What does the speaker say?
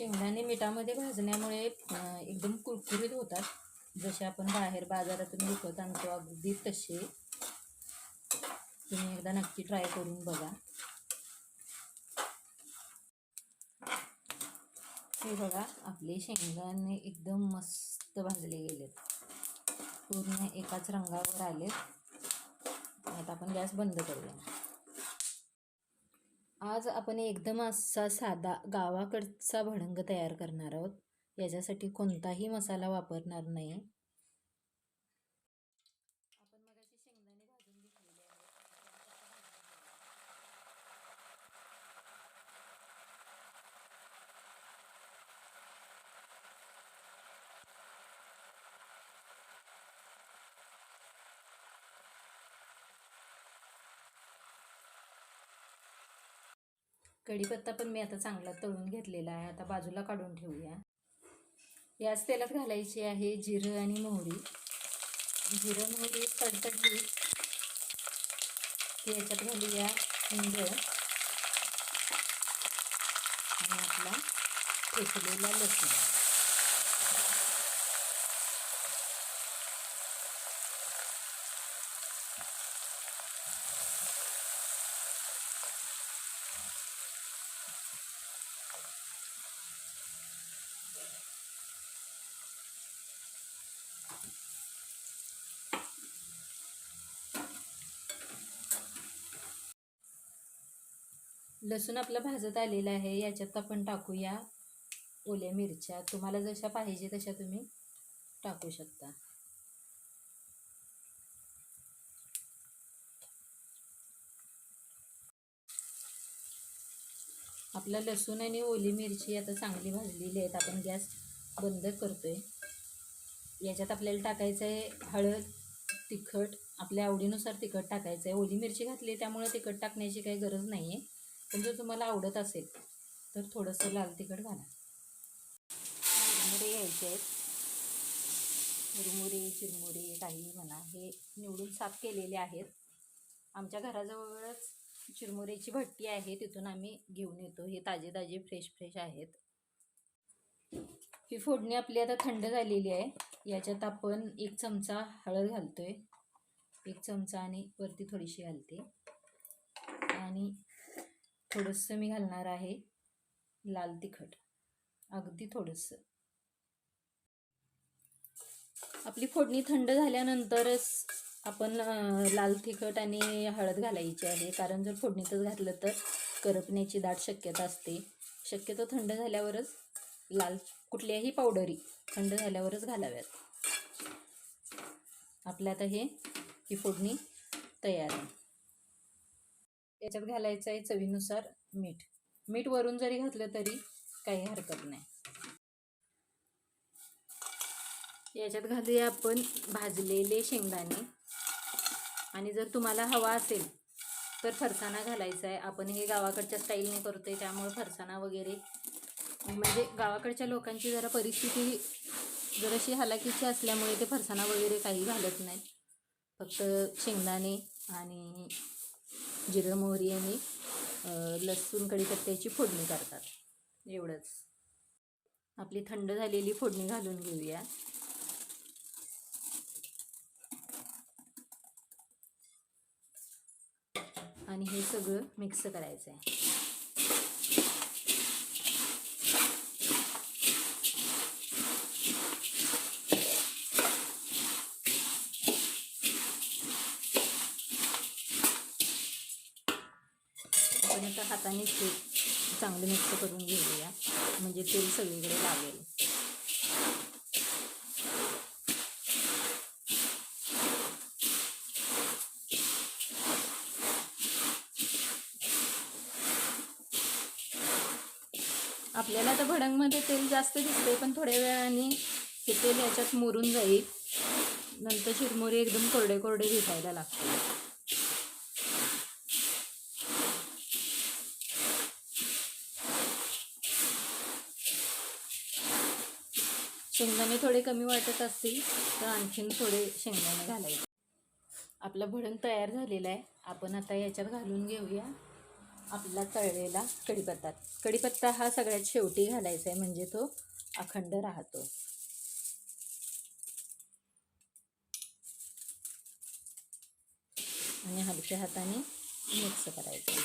शेंगदाणे मिठामध्ये भाजण्यामुळे एकदम कुरकुरीत होतात. जसे आपण बाहेर बाजारातून विकत आणतो अगदी तसे. तुम्ही एकदा नक्की ट्राय करून बघा. हे बघा आपले शेंगदाणे एकदम मस्त भाजले गेलेत. पूर्ण एकाच रंगावर आलेत. आता आपण गॅस बंद करूया. आज आपण एकदम असा साधा गावाकडचा भडंग तयार करणार आहोत. याच्यासाठी कोणताही मसाला वापरणार नाही. कढीपत्ता पण मी आता चांगला तळून घेतलेला आहे. आता बाजूला काढून ठेवूया. याच तेलात घालायची आहे जिरं आणि मोहरी. जिरं मोहरी तडतडली. की याच्यात घालूया हिंग. आणि आपला ठेचलेला लसूण. लसूण आपला भाजत आलेला आहे याच्यात आपण टाकूया ओल्या मिरच्या. तुम्हाला जशा पाहिजे तशा तुम्ही टाकू शकता. आपला लसूण आणि ओली मिरची आता चांगली भाजलेली आहेत. आपण गॅस बंद करतोय. याच्यात आपल्याला टाकायचं आहे हळद तिखट. आपल्या आवडीनुसार तिखट टाकायचं आहे ओली मिरची घातली त्यामुळे तिखट टाकण्याची काही गरज नाही आहे पण जर तुम्हाला आवडत असेल तर थोडंसं लाल तिखट घाला. मुरमुरे घ्यायचे आहेत. मुरमुरे चिरमुरे काही म्हणा हे निवडून साफ केलेले आहेत. आमच्या घराजवळच चिरमुरेची भट्टी आहे तिथून आम्ही घेऊन येतो. हे ताजे ताजे फ्रेश फ्रेश आहेत. ही फोडणी आपली आता थंड झालेली आहे. याच्यात आपण एक चमचा हळद घालतोय. एक चमचा आणि वरती थोडीशी घालते आणि थोडंसं मी घालणार आहे लाल तिखट. अगदी थोडंसं. आपली फोडणी थंड झाल्यानंतरच आपण लाल तिखट आणि हळद घालायची आहे. कारण जर फोडणीतच घातलं तर करपण्याची दाट शक्यता असते. शक्यतो थंड झाल्यावरच लाल कुठल्याही पावडरी थंड झाल्यावरच घालाव्यात. आपल्या आता हे ही फोडणी तयार आहे. याच्यात घालायचं आहे चवीनुसार मीठ. मीठ वरून जरी घातलं तरी काही हरकत नाही. याच्यात घालूया आपण भाजलेले शेंगदाणे. आणि जर तुम्हाला हवा असेल तर फरसाणा घालायचा आहे. आपण हे गावाकडच्या स्टाईलने करतोय त्यामुळे फरसाणा वगैरे. म्हणजे गावाकडच्या लोकांची जरा परिस्थिती जराशी हलाखीची असल्यामुळे ते फरसाणा वगैरे काही घालत नाहीत. फक्त शेंगदाणे आणि जिरं मोहरी आणि लसूण कढीपत्त्याची फोडणी करतात. एवढंच. आपली थंड झालेली फोडणी घालून घेऊया. आणि हे सगळं मिक्स करायचं आहे आपण आता हाताने ते चांगलं मिक्स करून घेऊया. म्हणजे तेल सगळीकडे लागेल. आपल्याला तर भडंगमध्ये तेल जास्त दिसते पण थोड्या वेळाने हे तेल याच्यात मुरून जाईल. नंतर चिरमुरे एकदम कोरडे कोरडे दिसायला लागते शेंगदाणे थोडे कमी वाटत असतील तर आणखीन थोडे शेंगदाणे घालायचे. आपलं भडण तयार झालेलं आहे. आपण आता याच्यात घालून घेऊया आपला तळलेला कढीपत्ता. कढीपत्ता हा सगळ्यात शेवटी घालायचा आहे म्हणजे तो अखंड राहतो. आणि हलक्या हाताने मिक्स करायचं.